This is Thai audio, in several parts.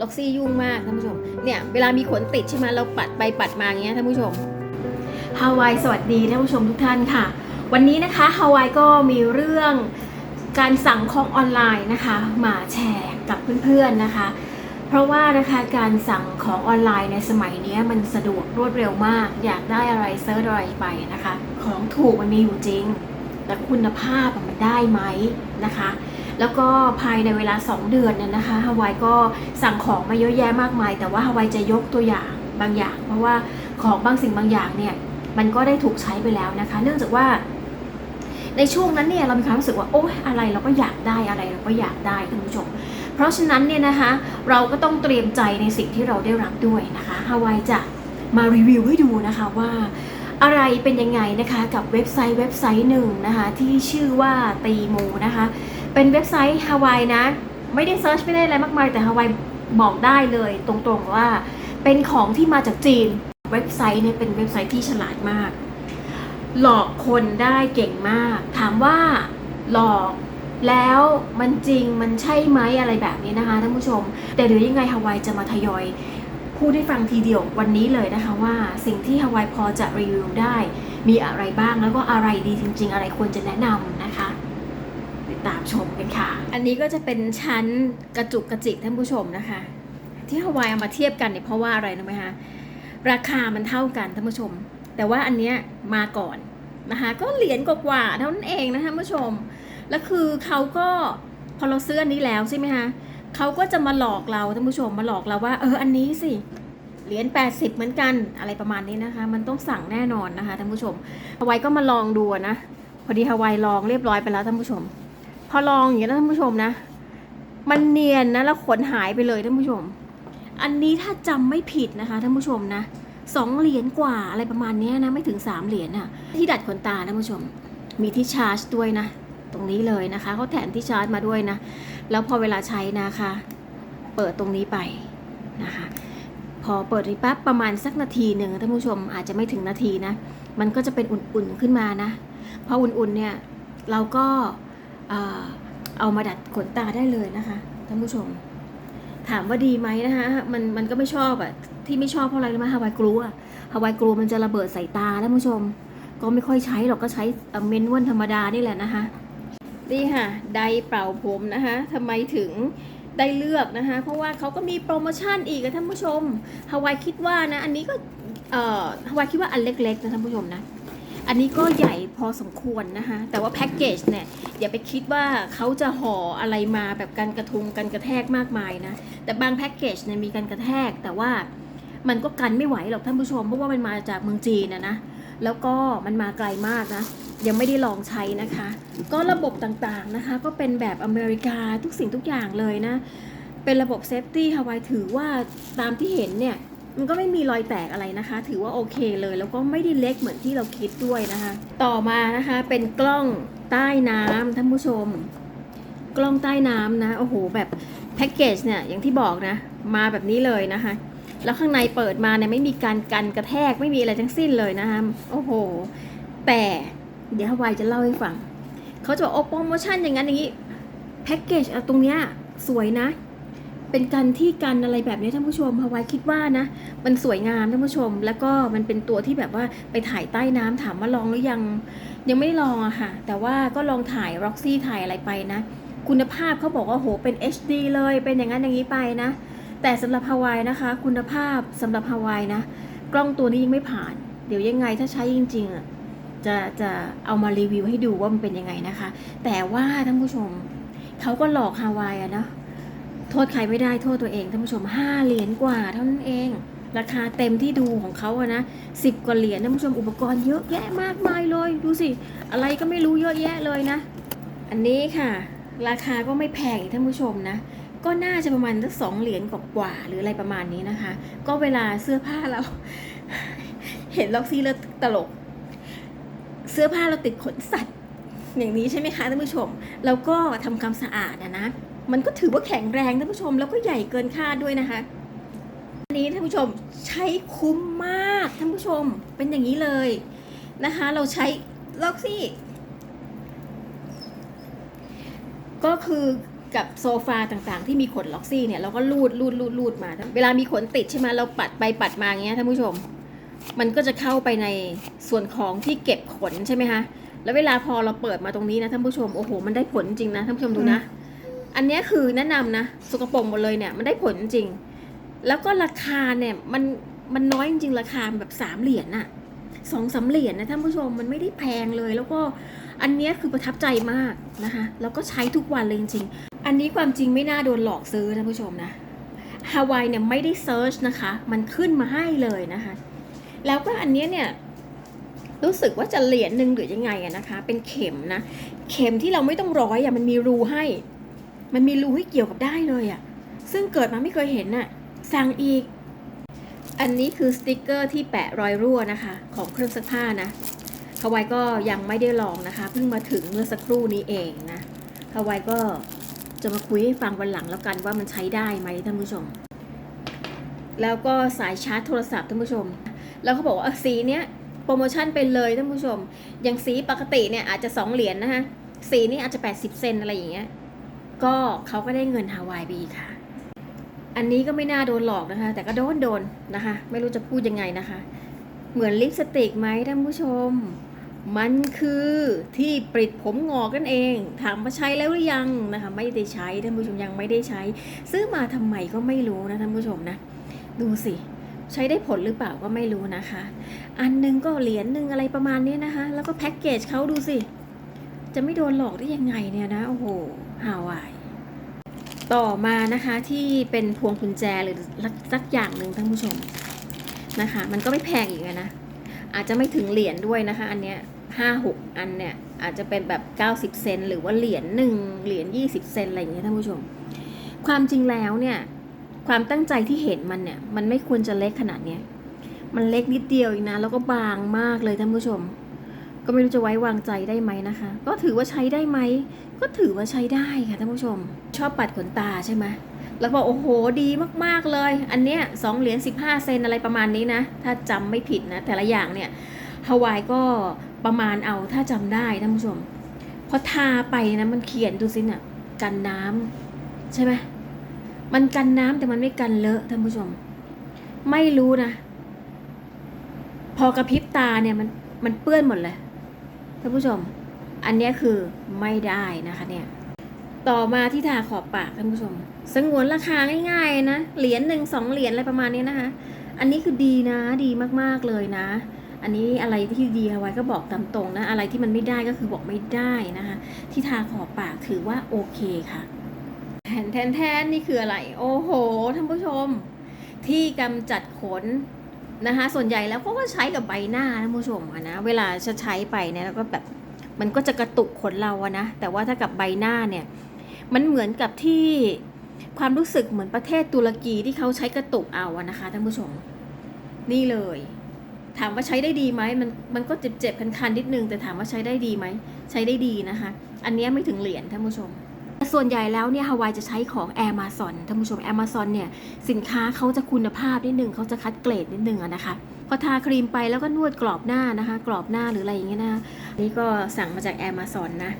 ล็อกซี่ยุ่งมากท่านผู้ชม เนี่ยเวลามีขนติดใช่ไหมเราปัดไปปัดมาอย่างเงี้ยท่านผู้ชมฮาวายสวัสดีท่านผู้ชมทุกท่านค่ะ วันนี้นะคะฮาวายก็มีเรื่องการสั่งของออนไลน์นะคะ มาแชร์กับเพื่อนๆนะคะ เพราะว่านะคะการสั่งของออนไลน์ในสมัยนี้มันสะดวกรวดเร็วมาก อยากได้อะไรเซิร์ชอะไรไปนะคะ ของถูกมันมีอยู่จริง แต่คุณภาพมันได้ไหมนะคะ แล้วก็ภายในเวลา 2 เดือนเนี่ยนะคะฮาวายก็สั่งของมาเยอะแยะมากมาย แต่ว่าฮาวายจะยกตัวอย่างบางอย่าง เพราะว่าของบางสิ่งบางอย่างเนี่ยมันก็ได้ถูกใช้ไปแล้วนะคะ เนื่องจากว่า ในช่วงนั้นเนี่ยเรามีความรู้สึกว่าโอ้อะไรเราก็อยากได้อะไรเราก็อยากได้ท่านผู้ชมเพราะฉะนั้นเนี่ยนะคะเราก็ต้องเตรียมใจในสิ่งที่เราได้รับด้วยนะคะฮาวายจะมารีวิวให้ดูนะคะว่าอะไรเป็นยังไงนะคะกับเว็บไซต์เว็บไซต์หนึ่งนะคะที่ชื่อว่าตีโมนะคะ เป็นเว็บไซต์ฮาวายนะ ไม่ได้เซิร์ชไม่ได้อะไรมากมาย แต่ฮาวายบอกได้เลยตรงๆว่า เป็นของที่มาจากจีน เว็บไซต์เนี่ยเป็นเว็บไซต์ที่ฉลาดมาก หลอกคนได้เก่งมาก ถามว่าหลอกแล้วมันจริงมันใช่ไหมอะไรแบบนี้นะคะท่านผู้ชม แต่เดี๋ยวยังไงฮาวายจะมาทยอยพูดให้ฟังทีเดียววันนี้เลยนะคะว่าสิ่งที่ฮาวายพอจะรีวิวได้ มีอะไรบ้างแล้วก็อะไรดีจริง ๆ อะไรควรจะแนะนำ ตามชมกันค่ะ อันนี้ก็จะเป็นชั้นกระจุกกระจิกท่านผู้ชมนะคะ ที่ฮาวายเอามาเทียบกันเนี่ยเพราะว่าอะไรรู้ไหมคะราคามันเท่ากันท่านผู้ชม แต่ว่าอันเนี้ยมาก่อนนะคะ ก็เหรียญกว่าเท่านั้นเองนะคะท่านผู้ชม แล้วคือเขาก็พอเราซื้ออันนี้แล้วใช่ไหมคะเขาก็จะมาหลอกเราท่านผู้ชมมาหลอกเราว่า เอออันนี้สิเหรียญ80 เหมือนกันอะไรประมาณนี้นะคะ มันต้องสั่งแน่นอนนะคะท่านผู้ชมฮาวายก็มาลองดูนะพอดีฮาวายลองเรียบร้อยไปแล้วท่านผู้ชม พอลองอย่างนี้แล้วท่านผู้ชมนะ มันเนียนนะแล้วขนหายไปเลยท่านผู้ชม อันนี้ถ้าจำไม่ผิดนะคะท่านผู้ชมนะสองเหรียญกว่าอะไรประมาณนี้นะไม่ถึงสามเหรียญอะที่ดัดขนตาท่านผู้ชม มีที่ชาร์จด้วยนะ ตรงนี้เลยนะคะเขาแถมที่ชาร์จมาด้วยนะ แล้วพอเวลาใช้นะคะ เปิดตรงนี้ไปนะคะพอเปิดนี้ปั๊บประมาณสักนาทีหนึ่งท่านผู้ชมอาจจะไม่ถึงนาทีนะ มันก็จะเป็นอุ่นๆขึ้นมานะพออุ่นๆเนี่ยเราก็ เอามาดัดขนตาได้เลยนะคะท่านผู้ชม ถามว่าดีไหมนะคะมันมันก็ไม่ชอบอะที่ไม่ชอบเพราะอะไรรู้ไหมฮาวายกลัวฮาวายกลัวมันจะระเบิดใส่ตาท่านผู้ชม ก็ไม่ค่อยใช้หรอกก็ใช้เมนวลธรรมดานี่แหละนะคะนี่ค่ะไดเป่าผมนะคะทำไมถึงได้เลือกนะคะ เพราะว่าเขาก็มีโปรโมชั่นอีกอะท่านผู้ชมฮาวายคิดว่านะ อันนี้ก็เอ่อฮาวายคิดว่าอันเล็กๆนะท่านผู้ชมนะ อันนี้ก็ใหญ่พอสมควรนะคะ แต่ว่าแพ็กเกจเนี่ยอย่าไปคิดว่าเขาจะห่ออะไรมาแบบกันกระทุงกันกระแทกมากมายนะ แต่บางแพ็กเกจเนี่ยมีกันกระแทก แต่ว่ามันก็กันไม่ไหวหรอกท่านผู้ชม เพราะว่ามันมาจากเมืองจีนนะนะ แล้วก็มันมาไกลมากนะ ยังไม่ได้ลองใช้นะคะ ก็ระบบต่างๆนะคะ ก็เป็นแบบอเมริกาทุกสิ่งทุกอย่างเลยนะ เป็นระบบเซฟตี้ฮาวายถือว่าตามที่เห็นเนี่ย มันก็ไม่มีรอยแตกอะไรนะคะ ถือว่าโอเคเลย แล้วก็ไม่ได้เล็กเหมือนที่เราคิดด้วยนะคะ ต่อมานะคะเป็นกล้องใต้น้ำท่านผู้ชม กล้องใต้น้ำนะโอ้โหแบบแพ็กเกจเนี่ยอย่างที่บอกนะ มาแบบนี้เลยนะคะ แล้วข้างในเปิดมาเนี่ยไม่มีการกันกระแทกไม่มีอะไรทั้งสิ้นเลยนะคะโอ้โห แต่เดี๋ยวฮาวายจะเล่าให้ฟังเขาจะบอกโอ้โปรโมชั่นอย่างนั้นอย่างนี้แพ็กเกจตรงเนี้ยสวยนะ เป็นกันที่กันอะไรแบบนี้ท่านผู้ชมฮาวายคิดว่านะ มันสวยงามท่านผู้ชม แล้วก็มันเป็นตัวที่แบบว่าไปถ่ายใต้น้ำถามว่าลองหรือยัง ยังไม่ได้ลองอะค่ะ แต่ว่าก็ลองถ่ายร็อกซี่ถ่ายอะไรไปนะ คุณภาพเขาบอกว่าโหเป็น HD เลยเป็นอย่างนั้นอย่างนี้ไปนะ แต่สำหรับฮาวายนะคะ คุณภาพสำหรับฮาวายนะ กล้องตัวนี้ยังไม่ผ่าน เดี๋ยวยังไงถ้าใช้จริงๆอะจะจะเอามารีวิวให้ดูว่ามันเป็นยังไงนะคะ แต่ว่าท่านผู้ชมเขาก็หลอกฮาวายอะนะ โทษใครไม่ได้โทษตัวเองท่านผู้ชมห้าเหรียญกว่าเท่านั้นเอง ราคาเต็มที่ดูของเขาอะนะสิบกว่าเหรียญท่านผู้ชมอุปกรณ์เยอะแยะมากมายเลย ดูสิ อะไรก็ไม่รู้เยอะแยะเลยนะ อันนี้ค่ะ ราคาก็ไม่แพงท่านผู้ชมนะก็น่าจะประมาณสักสองเหรียญกว่าหรืออะไรประมาณนี้นะคะ ก็เวลาเสื้อผ้าเรา เห็นล็อกซี่แล้วตลก เสื้อผ้าเราติดขนสัตว์ อย่างนี้ใช่ไหมคะท่านผู้ชม แล้วก็ทำความสะอาดอะนะ มันก็ถือว่าแข็งแรงท่านผู้ชมแล้วก็ใหญ่เกินคาดด้วยนะคะอันนี้ท่านผู้ชมใช้คุ้มมากท่านผู้ชมเป็นอย่างนี้เลยนะคะ เราใช้ล็อกซี่ ก็คือกับโซฟาต่างๆ ที่มีขนล็อกซี่เนี่ยเราก็ลูดลูดลูดลูดมา เวลามีขนติดใช่ไหมเราปัดไปปัดมาอย่างเงี้ยท่านผู้ชม มันก็จะเข้าไปในส่วนของที่เก็บขนใช่ไหมคะแล้วเวลาพอเราเปิดมาตรงนี้นะท่านผู้ชมโอ้โหมันได้ผลจริงนะท่านผู้ชมดูนะ อันนี้คือแนะนำนะสกปรกหมดเลยเนี่ยมันได้ผลจริง แล้วก็ราคาเนี่ยมันมันน้อยจริงราคาแบบสามเหรียญน่ะสองสามเหรียญนะท่านผู้ชมมันไม่ได้แพงเลย แล้วก็อันเนี้ยคือประทับใจมากนะคะ แล้วก็ใช้ทุกวันเลยจริงอันนี้ความจริงไม่น่าโดนหลอกซื้อท่านผู้ชมนะฮาวายเนี่ยไม่ได้เซิร์ชนะคะ มันขึ้นมาให้เลยนะคะ แล้วก็อันเนี้ยเนี่ยรู้สึกว่าจะเหรียญหนึ่งหรือยังไงอะนะคะ เป็นเข็มนะ เข็มที่เราไม่ต้องร้อยอะมันมีรูให้ มันมีรูให้เกี่ยวกับได้เลยอะซึ่งเกิดมาไม่เคยเห็นน่ะ สั่งอีก อันนี้คือสติกเกอร์ที่แปะรอยรั่วนะคะ ของเครื่องซักผ้านะฮาวายก็ยังไม่ได้ลองนะคะ เพิ่งมาถึงเมื่อสักครู่นี้เองนะฮาวายก็จะมาคุยให้ฟังวันหลังแล้วกันว่ามันใช้ได้ไหมท่านผู้ชม แล้วก็สายชาร์จโทรศัพท์ท่านผู้ชม แล้วเขาบอกว่าสีเนี้ยโปรโมชั่นไปเลยท่านผู้ชม อย่างสีปกติเนี่ยอาจจะ 2 เหรียญนะคะ สีนี่อาจจะ 80 เซนอะไรอย่างเงี้ย ก็เขาก็ได้เงินฮาวายไปอีกค่ะ อันนี้ก็ไม่น่าโดนหลอกนะคะ แต่ก็โดนโดนนะคะ ไม่รู้จะพูดยังไงนะคะ เหมือนลิปสติกไหมท่านผู้ชม มันคือที่ปริดผมงอกกันเอง ถามว่าใช้แล้วหรือยังนะคะ ไม่ได้ใช้ท่านผู้ชมยังไม่ได้ใช้ ซื้อมาทำไมก็ไม่รู้นะท่านผู้ชมนะ ดูสิใช้ได้ผลหรือเปล่าก็ไม่รู้นะคะ อันหนึงก็เหรียญหนึ่งอะไรประมาณนี้นะคะ แล้วก็แพ็กเกจเขาดูสิ จะไม่โดนหลอกได้ยังไงเนี่ยนะ โอ้โห ฮาวาย ต่อมานะคะที่เป็นพวงกุญแจหรือสักอย่างหนึ่งท่านผู้ชมนะคะ มันก็ไม่แพงอีกนะ อาจจะไม่ถึงเหรียญด้วยนะคะ อันเนี้ยห้าหกอันเนี่ยอาจจะเป็นแบบ 90 เซนหรือว่าเหรียญหนึ่งเหรียญ20 เซนอะไรอย่างเงี้ยท่านผู้ชม ความจริงแล้วเนี่ยความตั้งใจที่เห็นมันเนี่ยมันไม่ควรจะเล็กขนาดเนี้ยมันเล็กนิดเดียวเองนะแล้วก็บางมากเลยท่านผู้ชม ก็ไม่รู้จะไว้วางใจได้ไหมนะคะ ก็ถือว่าใช้ได้ไหม ก็ถือว่าใช้ได้ค่ะท่านผู้ชม ชอบปัดขนตาใช่ไหมแล้วบอกโอ้โหดีมากๆเลย อันเนี้ยสองเหรียญสิบห้าเซนอะไรประมาณนี้นะ ถ้าจำไม่ผิดนะ แต่ละอย่างเนี่ยฮาวายก็ประมาณเอาถ้าจำได้ท่านผู้ชมพอทาไปนะมันเขียนดูสิน่ะกันน้ำใช่ไหมมันกันน้ำแต่มันไม่กันเลอะท่านผู้ชม ไม่รู้นะ พอกระพริบตาเนี่ยมันมันเปื้อนหมดเลยท่านผู้ชม อันนี้คือไม่ได้นะคะเนี่ยต่อมาที่ทาขอบปากท่านผู้ชม สงวนราคาง่ายๆนะ เหรียญหนึ่งสองเหรียญอะไรประมาณนี้นะคะ อันนี้คือดีนะดีมากๆเลยนะ อันนี้อะไรที่ดีเอาไว้ก็บอกตามตรงนะ อะไรที่มันไม่ได้ก็คือบอกไม่ได้นะคะ ที่ทาขอบปากถือว่าโอเคค่ะแทนแทนแทนนี่คืออะไร โอ้โหท่านผู้ชม ที่กำจัดขนนะคะ ส่วนใหญ่แล้วก็ใช้กับใบหน้าท่านผู้ชมนะ เวลาจะใช้ไปเนี่ยแล้วก็แบบ มันก็จะกระตุกขนเราอะนะ แต่ว่าถ้ากับใบหน้าเนี่ย มันเหมือนกับที่ความรู้สึกเหมือนประเทศตุรกีที่เขาใช้กระตุกเอาอะนะคะท่านผู้ชม นี่เลย ถามว่าใช้ได้ดีไหมมันมันก็เจ็บเจ็บคันๆนิดนึง แต่ถามว่าใช้ได้ดีไหม ใช้ได้ดีนะคะ อันนี้ไม่ถึงเหรียญท่านผู้ชมส่วนใหญ่แล้วเนี่ยฮาวายจะใช้ของ Amazon ท่านผู้ชม Amazon เนี่ยสินค้าเขาจะคุณภาพนิดนึงเขาจะคัดเกรดนิดนึงอะนะคะ พอทาครีมไปแล้วก็นวดกรอบหน้านะคะ กรอบหน้าหรืออะไรอย่างเงี้ยนะนี่ก็สั่งมาจาก Amazon นะ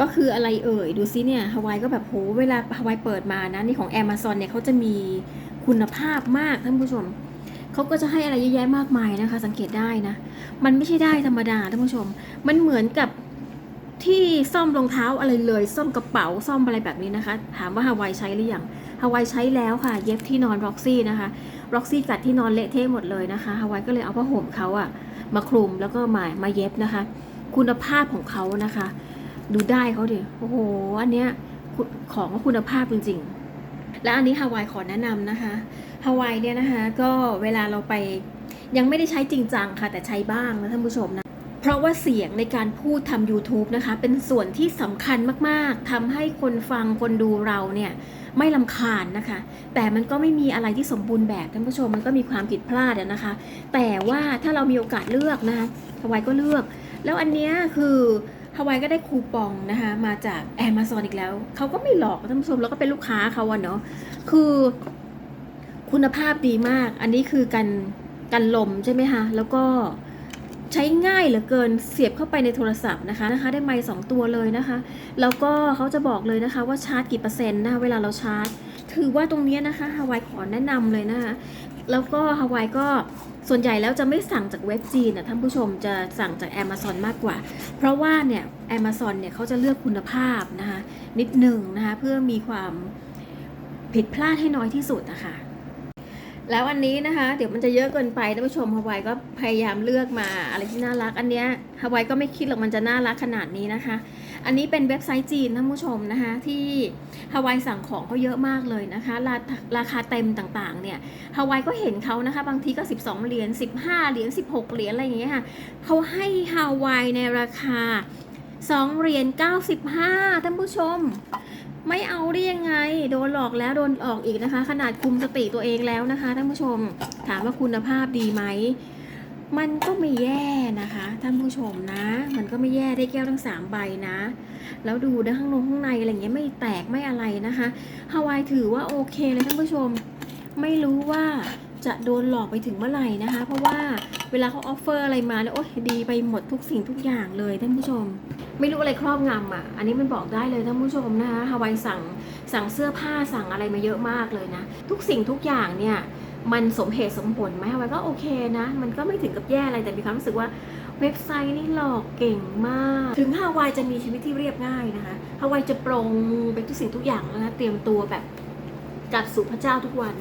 ก็คืออะไรเอ่ย ดูซิเนี่ยฮาวายก็แบบโหเวลาฮาวายเปิดมานะ นี่ของ Amazon เนี่ยเขาจะมีคุณภาพมากท่านผู้ชมเขาก็จะให้อะไรเยอะแยะมากมายนะคะ สังเกตได้นะ มันไม่ใช่ได้ธรรมดาท่านผู้ชม มันเหมือนกับที่ซ่อมรองเท้าอะไรเลย ซ่อมกระเป๋าซ่อมอะไรแบบนี้นะคะ ถามว่าฮาวายใช้หรือยังฮาวายใช้แล้วค่ะ เย็บที่นอนร็อกซี่นะคะ ล็อกซี่กัดที่นอนเละเทะหมดเลยนะคะฮาวายก็เลยเอาผ้าห่มเขาอะมาคลุมแล้วก็มามาเย็บนะคะ คุณภาพของเขานะคะ ดูได้เขาดิโอ้โหอันเนี้ยของคุณภาพจริง ๆ และอันนี้ฮาวายขอแนะนำนะคะฮาวายเนี่ยนะคะ ก็เวลาเราไปยังไม่ได้ใช้จริงจังค่ะ แต่ใช้บ้างนะท่านผู้ชมนะ เพราะว่าเสียงในการพูดทำ YouTube นะคะ เป็นส่วนที่สำคัญมากๆทำให้คนฟังคนดูเราเนี่ยไม่ลำคาญนะคะ แต่มันก็ไม่มีอะไรที่สมบูรณ์แบบท่านผู้ชมมันก็มีความผิดพลาดนะคะ แต่ว่าถ้าเรามีโอกาสเลือกนะคะฮาวายก็เลือก แล้วอันเนี้ยคือฮาวายก็ได้คูปองนะคะมาจาก Amazon อีกแล้วเขาก็ไม่หลอกท่านผู้ชมแล้วก็เป็นลูกค้าเขาอะเนาะคือคุณภาพดีมาก อันนี้คือกันกันลมใช่ไหมคะแล้วก็ ใช้ง่ายเหลือเกินเสียบเข้าไปในโทรศัพท์นะคะนะคะ ได้ไมค์สองตัวเลยนะคะ แล้วก็เขาจะบอกเลยนะคะว่าชาร์จกี่เปอร์เซ็นต์นะคะเวลาเราชาร์จ ถือว่าตรงเนี้ยนะคะฮาวายขอแนะนำเลยนะคะแล้วก็ฮาวายก็ส่วนใหญ่แล้วจะไม่สั่งจากเว็บจีนนะท่านผู้ชมจะสั่งจาก Amazon มากกว่า เพราะว่าเนี่ย Amazon เนี่ยเขาจะเลือกคุณภาพนะคะนิดหนึ่งนะคะเพื่อมีความผิดพลาดให้น้อยที่สุดนะคะ แล้วอันนี้นะคะ เดี๋ยวมันจะเยอะเกินไปท่านผู้ชมฮาวายก็พยายามเลือกมาอะไรที่น่ารัก อันเนี้ยฮาวายก็ไม่คิดหรอกมันจะน่ารักขนาดนี้นะคะ อันนี้เป็นเว็บไซต์จีนท่านผู้ชมนะคะที่ฮาวายสั่งของเขาเยอะมากเลยนะคะราราคาเต็มต่างๆเนี่ยฮาวายก็เห็นเขานะคะบางทีก็ 12 เหรียญ15 เหรียญ16 เหรียญอะไรอย่างเงี้ยค่ะเขาให้ฮาวายในราคา2เหรียญ95ท่านผู้ชม ไม่เอาได้ยังไง โดนหลอกแล้วโดนออกอีกนะคะ ขนาดคุมสติตัวเองแล้วนะคะท่านผู้ชมถามว่าคุณภาพดีไหมมันก็ไม่แย่นะคะท่านผู้ชมนะ มันก็ไม่แย่ได้แก้วทั้งสามใบนะ แล้วดูด้านข้างลงข้างในอะไรเงี้ยไม่แตกไม่อะไรนะคะฮาวายถือว่าโอเคเลยท่านผู้ชม ไม่รู้ว่า จะโดนหลอกไปถึงเมื่อไหร่นะคะ เพราะว่าเวลาเขาออฟเฟอร์อะไรมาเนี่ยโอ้ยดีไปหมดทุกสิ่งทุกอย่างเลยท่านผู้ชม ไม่รู้อะไรครอบงำอะ อันนี้มันบอกได้เลยท่านผู้ชมนะคะฮาวายสั่งสั่งเสื้อผ้าสั่งอะไรมาเยอะมากเลยนะ ทุกสิ่งทุกอย่างเนี่ยมันสมเหตุสมผลไหมฮาวายก็โอเคนะ มันก็ไม่ถึงกับแย่อะไรแต่มีความรู้สึกว่าเว็บไซต์นี่หลอกเก่งมาก ถึงฮาวายจะมีชีวิตที่เรียบง่ายนะคะฮาวายจะปรงไปทุกสิ่งทุกอย่างแล้วนะเตรียมตัวแบบ กลับสู่พระเจ้าทุกวัน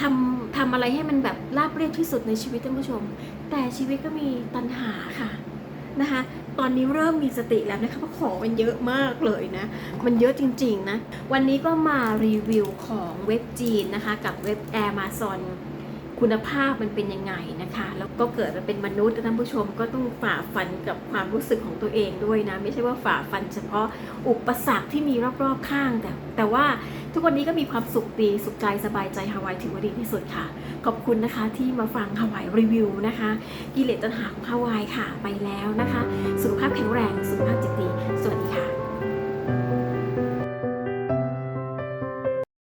ทำทำอะไรให้มันแบบราบเรียบที่สุดในชีวิตท่านผู้ชม แต่ชีวิตก็มีตัณหาค่ะนะคะตอนนี้เริ่มมีสติแล้วนะคะเพราะของมันเยอะมากเลยนะ มันเยอะจริง ๆ นะ วันนี้ก็มารีวิวของเว็บจีนนะคะ กับเว็บแอมซอน คุณภาพมันเป็นยังไงนะคะ แล้วก็เกิดมาเป็นมนุษย์ท่านผู้ชมก็ต้องฝ่าฟันกับความรู้สึกของตัวเองด้วยนะ ไม่ใช่ว่าฝ่าฟันเฉพาะอุปสรรคที่มีรอบๆข้างแต่แต่ว่าทุกวันนี้ก็มีความสุขดีสุขใจสบายใจฮาวายถือว่าดีที่สุดค่ะ ขอบคุณนะคะที่มาฟังฮาวายรีวิวนะคะ กิเลสตัณหาของฮาวายค่ะไปแล้วนะคะ สุขภาพแข็งแรง สุขภาพจิตดี สวัสดีค่ะ